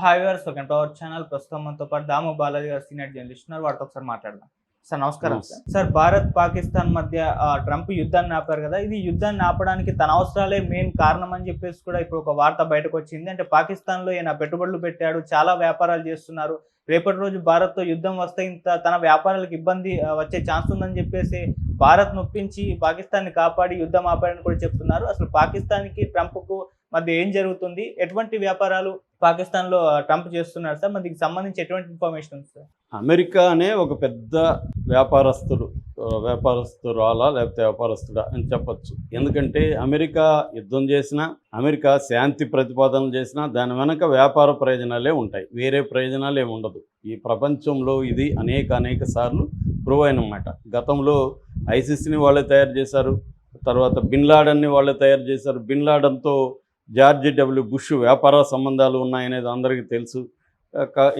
Hi గారు second power channel ప్రస్తుతం మనతో పాటు దాము బాలాజీ గారు సీనియర్ జర్నలిస్ట్ ఉన్నారు. వారితో ఒకసారి మాట్లాడదాం. సార్ నమస్కారం సార్. సార్ భారత్ పాకిస్తాన్ మధ్య ట్రంప్ యుద్ధాన్ని ఆపారు కదా. ఇది యుద్ధాన్ని ఆపడానికి తన అవసరాలే మెయిన్ కారణం అని చెప్పేసి కూడా ఇప్పుడు ఒక వార్త బయటకు వచ్చింది. అంటే పాకిస్తాన్లో ఈయన పెట్టుబడులు పెట్టాడు చాలా వ్యాపారాలు చేస్తున్నారు. రేపటి రోజు భారత్తో యుద్ధం వస్తే ఇంత తన వ్యాపారాలకు ఇబ్బంది వచ్చే ఛాన్స్ ఉందని చెప్పేసి భారత్ నొప్పించి పాకిస్తాన్ని కాపాడి యుద్ధం ఆపాడని కూడా చెప్తున్నారు. అసలు పాకిస్తాన్కి ట్రంప్కు మధ్య ఏం జరుగుతుంది? ఎటువంటి వ్యాపారాలు పాకిస్తాన్లో ట్రంప్ చేస్తున్నారు సార్. మరి దీనికి సంబంధించి ఎటువంటి ఇన్ఫర్మేషన్ ఉంది సార్? అమెరికా అనే ఒక పెద్ద వ్యాపారస్తుడు వ్యాపారస్తురాలా లేకపోతే వ్యాపారస్తుడా అని చెప్పచ్చు. ఎందుకంటే అమెరికా యుద్ధం చేసినా అమెరికా శాంతి ప్రతిపాదనలు చేసినా దాని వెనక వ్యాపార ప్రయోజనాలే ఉంటాయి. వేరే ప్రయోజనాలు ఏమి ఉండదు. ఈ ప్రపంచంలో ఇది అనేక అనేక సార్లు ప్రూవ్ అయినమాట. గతంలో ఐసిస్ని వాళ్ళే తయారు చేశారు. తర్వాత బిన్ లాడన్ని వాళ్ళే తయారు చేశారు. బిన్ లాడన్తో జార్జి డబ్ల్యూ బుష్ వ్యాపార సంబంధాలు ఉన్నాయనేది అందరికీ తెలుసు.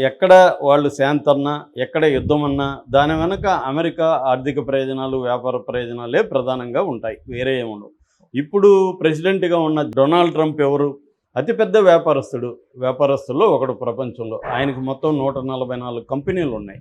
ఎక్కడ వాళ్ళు శాంతన్నా ఎక్కడ యుద్ధమన్నా దాని వెనక అమెరికా ఆర్థిక ప్రయోజనాలు వ్యాపార ప్రయోజనాలే ప్రధానంగా ఉంటాయి. వేరే ఏముండవు ఇప్పుడు ప్రెసిడెంట్గా ఉన్న డొనాల్డ్ ట్రంప్ ఎవరు? అతిపెద్ద వ్యాపారస్తుడు. వ్యాపారస్తుల్లో ఒకడు ప్రపంచంలో. ఆయనకు మొత్తం నూట నలభై నాలుగు కంపెనీలు ఉన్నాయి.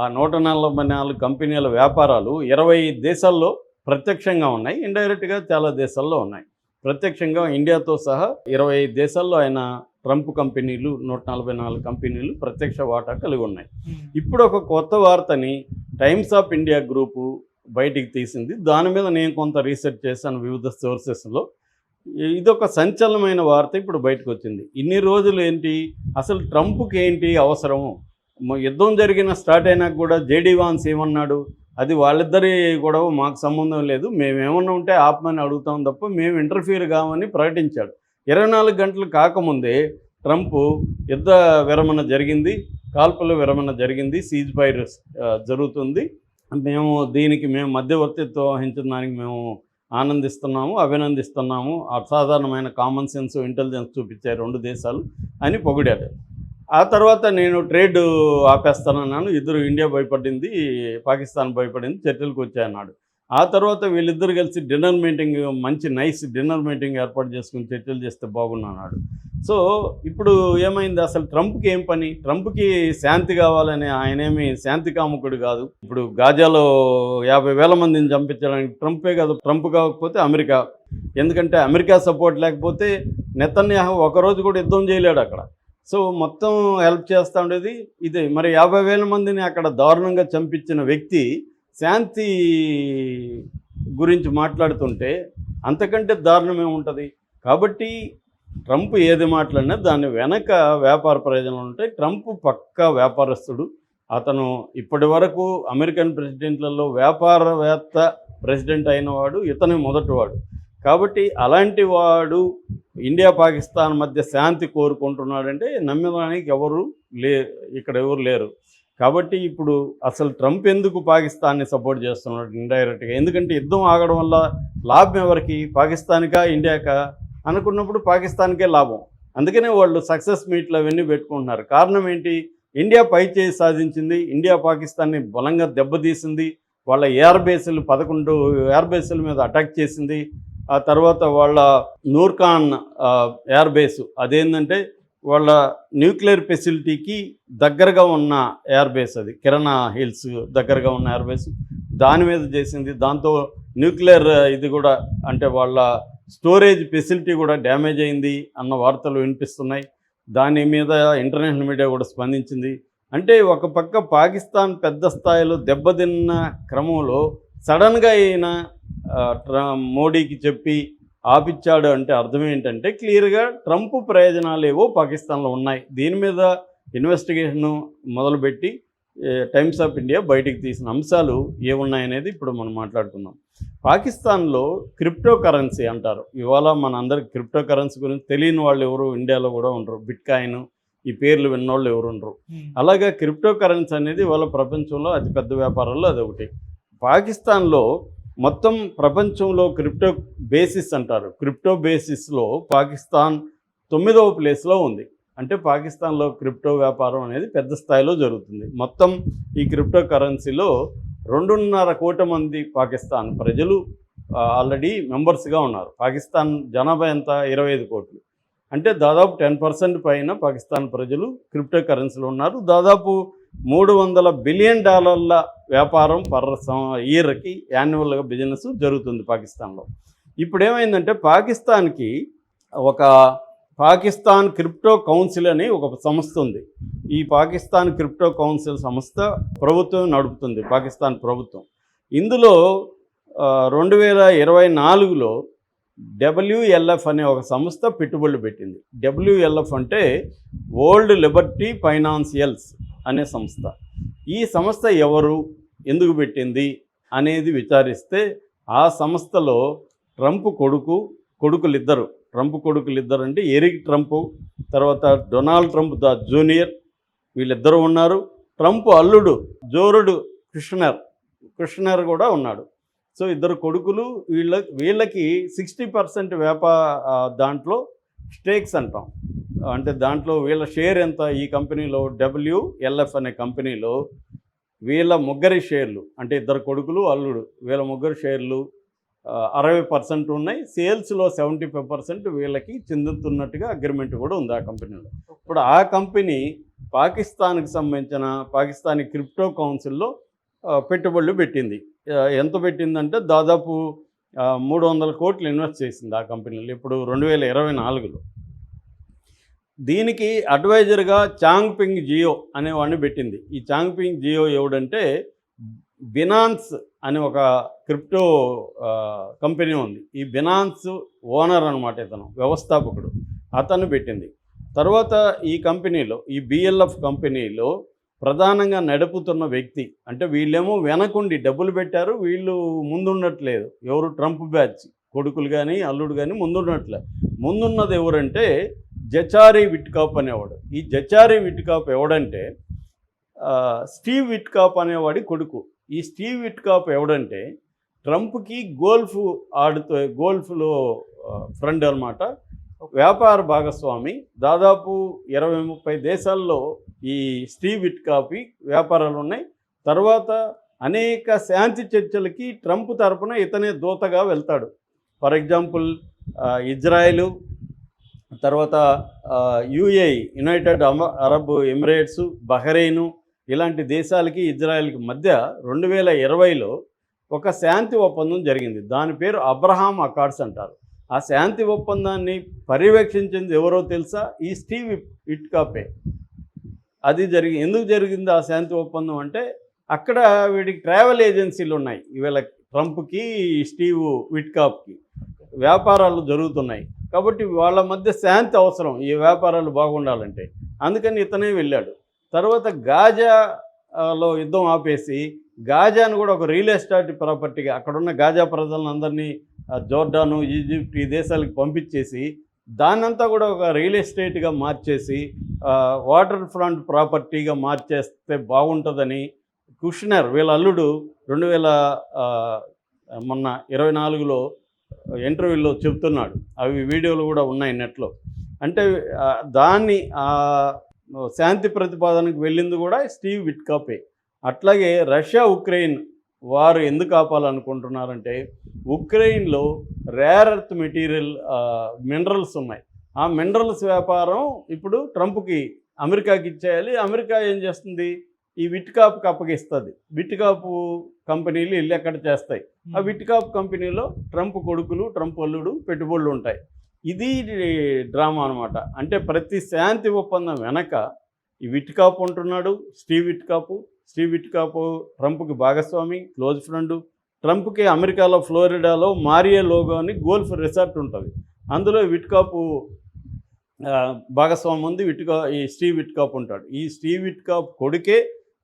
ఆ నూట నలభై నాలుగు కంపెనీల వ్యాపారాలు ఇరవై దేశాల్లో ప్రత్యక్షంగా ఉన్నాయి. ఇండైరెక్ట్గా చాలా దేశాల్లో ఉన్నాయి. ప్రత్యక్షంగా ఇండియాతో సహా ఇరవై దేశాల్లో ఆయన ట్రంప్ కంపెనీలు నూట నలభై నాలుగు కంపెనీలు ప్రత్యక్ష వాటా కలిగి ఉన్నాయి. ఇప్పుడు ఒక కొత్త వార్తని టైమ్స్ ఆఫ్ ఇండియా గ్రూపు బయటికి తీసింది. దాని మీద నేను కొంత రీసెర్చ్ చేశాను వివిధ సోర్సెస్లో. ఇదొక సంచలనమైన వార్త ఇప్పుడు బయటకు వచ్చింది. ఇన్ని రోజులు ఏంటి? అసలు ట్రంప్కి ఏంటి అవసరము? యుద్ధం జరిగిన స్టార్ట్ అయినాక కూడా జేడీ వాన్స్ ఏమన్నాడు? అది వాళ్ళిద్దరి గొడవ మాకు సంబంధం లేదు. మేమేమన్నా ఉంటే ఆపమని అడుగుతాం తప్ప మేము ఇంటర్ఫియర్ కామని ప్రకటించాడు. ఇరవై నాలుగు గంటలు కాకముందే ట్రంప్ యుద్ధ విరమణ జరిగింది కాల్పుల విరమణ జరిగింది సీజ్ ఫైర్ జరుగుతుంది. మేము దీనికి మేము మధ్యవర్తిత్వం వహించిన దానికి మేము ఆనందిస్తున్నాము అభినందిస్తున్నాము. అసాధారణమైన కామన్ సెన్స్ ఇంటెలిజెన్స్ చూపించాయి రెండు దేశాలు అని పొగిడాడు. ఆ తర్వాత నేను ట్రేడ్ ఆపేస్తానన్నాను. ఇద్దరు ఇండియా భయపడింది పాకిస్తాన్ భయపడింది చర్చలకు వచ్చాయన్నాడు. ఆ తర్వాత వీళ్ళిద్దరు కలిసి డిన్నర్ మీటింగ్ మంచి నైస్ డిన్నర్ మీటింగ్ ఏర్పాటు చేసుకుని చర్చలు చేస్తే బాగున్నాడు సో ఇప్పుడు ఏమైంది? అసలు ట్రంప్కి ఏం పని? ట్రంప్కి శాంతి కావాలని ఆయనేమి శాంతి కాముకుడు కాదు. ఇప్పుడు గాజాలో యాభై వేల మందిని చంపించడానికి ట్రంపే కాదు ట్రంప్ కాకపోతే అమెరికా. ఎందుకంటే అమెరికా సపోర్ట్ లేకపోతే నెతన్యాహు ఒకరోజు కూడా యుద్ధం చేయలేడు అక్కడ. సో మొత్తం హెల్ప్ చేస్తూ ఉండేది ఇదే. మరి యాభై వేల మందిని అక్కడ దారుణంగా చంపించిన వ్యక్తి శాంతి గురించి మాట్లాడుతుంటే అంతకంటే దారుణం ఏముంటుంది? కాబట్టి ట్రంప్ ఏది మాట్లాడినా దాని వెనక వ్యాపార ప్రయోజనాలు ఉంటాయి. ట్రంప్ పక్కా వ్యాపారస్తుడు. అతను ఇప్పటి వరకు అమెరికన్ ప్రెసిడెంట్లలో వ్యాపారవేత్త ప్రెసిడెంట్ అయినవాడు ఇతనే మొదటివాడు. కాబట్టి అలాంటి వాడు ఇండియా పాకిస్తాన్ మధ్య శాంతి కోరుకుంటున్నాడంటే నమ్మడానికి ఎవరు లే ఇక్కడ ఎవరు లేరు. కాబట్టి ఇప్పుడు అసలు ట్రంప్ ఎందుకు పాకిస్తాన్ని సపోర్ట్ చేస్తున్నాడు ఇండైరెక్ట్గా? ఎందుకంటే యుద్ధం ఆగడం వల్ల లాభం ఎవరికి? పాకిస్తాన్కా ఇండియాకా? అనుకున్నప్పుడు పాకిస్తాన్కే లాభం. అందుకనే వాళ్ళు సక్సెస్ మీట్లు అవన్నీ పెట్టుకుంటున్నారు. కారణం ఏంటి? ఇండియా పై చేయి సాధించింది ఇండియా పాకిస్తాన్ని బలంగా దెబ్బతీసింది వాళ్ళ ఎయిర్ బేసులు పదకొండు ఎయిర్ బేసుల మీద అటాక్ చేసింది ఆ తర్వాత వాళ్ళ నూర్ఖాన్ ఎయిర్ బేసు అదేంటంటే వాళ్ళ న్యూక్లియర్ ఫెసిలిటీకి దగ్గరగా ఉన్న ఎయిర్ బేస్ అది. కిరణా హిల్స్ దగ్గరగా ఉన్న ఎయిర్ బేస్ దాని మీద చేసింది. దాంతో న్యూక్లియర్ ఇది కూడా అంటే వాళ్ళ స్టోరేజ్ ఫెసిలిటీ కూడా డ్యామేజ్ అయింది అన్న వార్తలు వినిపిస్తున్నాయి. దాని మీద ఇంటర్నేషనల్ మీడియా కూడా స్పందించింది. అంటే ఒక పక్క పాకిస్తాన్ పెద్ద స్థాయిలో దెబ్బతిన్న క్రమంలో సడన్గా అయిన మోడీకి చెప్పి ఆపిచ్చాడు అంటే అర్థం ఏంటంటే క్లియర్గా ట్రంప్ ప్రయోజనాలు ఏవో పాకిస్తాన్లో ఉన్నాయి. దీని మీద ఇన్వెస్టిగేషన్ మొదలుపెట్టి టైమ్స్ ఆఫ్ ఇండియా బయటికి తీసిన అంశాలు ఏమున్నాయనేది ఇప్పుడు మనం మాట్లాడుకుందాం. పాకిస్తాన్లో క్రిప్టో కరెన్సీ అంటారు. ఇవాళ మన అందరికి క్రిప్టో కరెన్సీ గురించి తెలియని వాళ్ళు ఎవరు ఇండియాలో కూడా ఉండరు. బిట్ కాయిన్ ఈ పేర్లు విన్నోళ్ళు ఎవరు ఉండరు. అలాగే క్రిప్టో కరెన్సీ అనేది వాళ్ళ ప్రపంచంలో అతిపెద్ద వ్యాపారాల్లో అది ఒకటి పాకిస్తాన్లో మొత్తం ప్రపంచంలో క్రిప్టో బేసిస్ అంటారు. క్రిప్టో బేసిస్లో పాకిస్తాన్ తొమ్మిదవ ప్లేస్లో ఉంది. అంటే పాకిస్తాన్లో క్రిప్టో వ్యాపారం అనేది పెద్ద స్థాయిలో జరుగుతుంది. మొత్తం ఈ క్రిప్టో కరెన్సీలో రెండున్నర కోట్ల మంది పాకిస్తాన్ ప్రజలు ఆల్రెడీ మెంబర్స్గా ఉన్నారు. పాకిస్తాన్ జనాభా ఎంత? ఇరవై ఐదు కోట్లు. అంటే దాదాపు టెన్ పర్సెంట్ పైన పాకిస్తాన్ ప్రజలు క్రిప్టో కరెన్సీలో ఉన్నారు. దాదాపు మూడు వందల బిలియన్ డాలర్ల వ్యాపారం పర్ ఇయర్కి యాన్యువల్గా బిజినెస్ జరుగుతుంది పాకిస్తాన్లో. ఇప్పుడు ఏమైందంటే పాకిస్తాన్కి ఒక పాకిస్తాన్ క్రిప్టో కౌన్సిల్ అని ఒక సంస్థ ఉంది. ఈ పాకిస్తాన్ క్రిప్టో కౌన్సిల్ సంస్థ ప్రభుత్వం నడుపుతుంది పాకిస్తాన్ ప్రభుత్వం. ఇందులో రెండు వేల ఇరవై నాలుగులో డబ్ల్యూఎల్ఎఫ్ అనే ఒక సంస్థ పెట్టుబడులు పెట్టింది. డబ్ల్యూఎల్ఎఫ్ అంటే వరల్డ్ లిబర్టీ ఫైనాన్షియల్స్. అనే సంస్థ. ఈ సంస్థ ఎవరు? ఎందుకు పెట్టింది? అనేది విచారిస్తే ఆ సంస్థలో ట్రంప్ కొడుకు కొడుకులిద్దరు. ట్రంప్ కొడుకులు ఇద్దరు అంటే ఎరిక్ ట్రంప్ తర్వాత డొనాల్డ్ ట్రంప్ ద జూనియర్ వీళ్ళిద్దరూ ఉన్నారు. ట్రంప్ అల్లుడు జోరుడు కృష్ణర్ కృష్ణర్ కూడా ఉన్నాడు. సో ఇద్దరు కొడుకులు వీళ్ళ వీళ్ళకి సిక్స్టీ పర్సెంట్ వ్యాపా దాంట్లో స్టేక్స్ అంటాం. అంటే దాంట్లో వీళ్ళ షేర్ ఎంత? ఈ కంపెనీలో డబ్ల్యూఎల్ఎఫ్ అనే కంపెనీలో వీళ్ళ ముగ్గురి షేర్లు అంటే ఇద్దరు కొడుకులు అల్లుడు వీళ్ళ ముగ్గురు షేర్లు అరవై పర్సెంట్ ఉన్నాయి. సేల్స్లో సెవెంటీ ఫైవ్ పర్సెంట్ వీళ్ళకి చెందుతున్నట్టుగా అగ్రిమెంట్ కూడా ఉంది ఆ కంపెనీలో. ఇప్పుడు ఆ కంపెనీ పాకిస్తాన్కి సంబంధించిన పాకిస్తానీ క్రిప్టో కౌన్సిల్లో పెట్టుబడులు పెట్టింది. ఎంత పెట్టిందంటే దాదాపు మూడు వందల కోట్లు ఇన్వెస్ట్ చేసింది ఆ కంపెనీలో. ఇప్పుడు రెండు వేల ఇరవై నాలుగులో. దీనికి అడ్వైజర్గా చాంగ్పింగ్ జియో అనేవాడిని పెట్టింది. ఈ చాంగ్పింగ్ జియో ఎవడంటే బినాన్స్ అనే ఒక క్రిప్టో కంపెనీ ఉంది. ఈ బినాన్స్ ఓనర్ అనమాట ఇతను వ్యవస్థాపకుడు. అతను పెట్టింది. తర్వాత ఈ కంపెనీలో ఈ బిఎల్ఎఫ్ కంపెనీలో ప్రధానంగా నడుపుతున్న వ్యక్తి అంటే వీళ్ళేమో వెనకుండి డబ్బులు పెట్టారు వీళ్ళు ముందున్నట్లేదు ఎవరు ట్రంప్ బ్యాచ్ కొడుకులు కానీ అల్లుడు కానీ ముందున్నట్లే ముందున్నది ఎవరంటే జచారి విట్కాప్ అనేవాడు. ఈ జచారి విట్కాప్ ఎవడంటే స్టీవ్ విట్కాప్ అనేవాడి కొడుకు. ఈ స్టీవ్ విట్కాప్ ఎవడంటే ట్రంప్కి గోల్ఫ్ ఆడుతూ గోల్ఫ్లో ఫ్రెండ్ అనమాట వ్యాపార భాగస్వామి. దాదాపు ఇరవై ముప్పై దేశాల్లో ఈ స్టీవ్ విట్కాపి వ్యాపారాలు ఉన్నాయి. తర్వాత అనేక శాంతి చర్చలకి ట్రంప్ తరపున ఇతనే దూతగా వెళ్తాడు. ఫర్ ఎగ్జాంపుల్ ఇజ్రాయెలు తర్వాత యుఏ యునైటెడ్ అమ- అరబ్ ఎమిరేట్స్ బహ్రెయిను ఇలాంటి దేశాలకి ఇజ్రాయెల్కి మధ్య రెండు వేల ఇరవైలో ఒక శాంతి ఒప్పందం జరిగింది. దాని పేరు అబ్రహాం అకార్డ్స్ అంటారు. ఆ శాంతి ఒప్పందాన్ని పర్యవేక్షించింది ఎవరో తెలుసా? ఈ స్టీవ్ ఇట్కాపే. అది జరిగి ఎందుకు జరిగింది ఆ శాంతి ఒప్పందం అంటే అక్కడ వీడికి ట్రావెల్ ఏజెన్సీలు ఉన్నాయి. ఈవేళ ట్రంప్కి స్టీవ్ విట్కాప్కి వ్యాపారాలు జరుగుతున్నాయి. కాబట్టి వాళ్ళ మధ్య శాంతి అవసరం ఈ వ్యాపారాలు బాగుండాలంటే. అందుకని ఇతనే వెళ్ళాడు. తర్వాత గాజాలో యుద్ధం ఆపేసి గాజాను కూడా ఒక రియల్ ఎస్టేట్ ప్రాపర్టీగా అక్కడున్న గాజా ప్రజలందరినీ జోర్డాను ఈజిప్ట్ ఈ దేశాలకు పంపించేసి దాన్నంతా కూడా ఒక రియల్ ఎస్టేట్గా మార్చేసి వాటర్ ఫ్రంట్ ప్రాపర్టీగా మార్చేస్తే బాగుంటుందని కుషనర్ వీళ్ళ అల్లుడు రెండు వేల మొన్న ఇరవై నాలుగులో ఇంటర్వ్యూలో చెప్తున్నాడు అవి వీడియోలు కూడా ఉన్నాయి నెట్లో. అంటే దాన్ని ఆ, శాంతి ప్రతిపాదనకు వెళ్ళింది కూడా స్టీవ్ విట్కాపే. అట్లాగే రష్యా ఉక్రెయిన్ వారు ఎందుకు ఆపాలనుకుంటున్నారంటే ఉక్రెయిన్లో రేర్ ఎర్త్ మెటీరియల్ మినరల్స్ ఉన్నాయి. ఆ మినరల్స్ వ్యాపారం ఇప్పుడు ట్రంప్కి అమెరికాకి ఇచ్చేయాలి. అమెరికా ఏం చేస్తుంది? ఈ విట్కాప్కి అప్పగిస్తుంది. విట్కాప్ కంపెనీలు ఇల్లు ఎక్కడ చేస్తాయి? ఆ విట్కాప్ కంపెనీలో ట్రంప్ కొడుకులు ట్రంప్ అల్లుడు పెట్టుబడులు ఉంటాయి. ఇది డ్రామా అనమాట అంటే ప్రతి శాంతి ఒప్పందం వెనక ఈ విట్కాప్ ఉంటున్నాడు స్టీవ్ విట్కాపు స్టీవ్ విట్కాపు ట్రంప్కి భాగస్వామి క్లోజ్ ఫ్రెండ్. ట్రంప్కి అమెరికాలో ఫ్లోరిడాలో మారియే లోగో అని గోల్ఫ్ రిసార్ట్ ఉంటుంది. అందులో విట్కాపు భాగస్వామి ఉంది. విట్కా ఈ స్టీవ్ విట్కాప్ ఉంటాడు. ఈ స్టీవ్ విట్కాప్ కొడుకే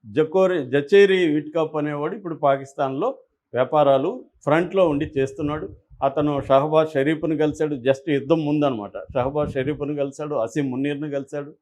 జకోరి జచేరి విట్కప్ అనేవాడు ఇప్పుడు పాకిస్తాన్లో వ్యాపారాలు ఫ్రంట్లో ఉండి చేస్తున్నాడు. అతను షహబాజ్ షరీఫ్ను కలిశాడు. జస్ట్ యుద్ధం ముందనమాట షహబాజ్ షరీఫ్ను కలిశాడు అసీం మున్నీర్ను కలిశాడు.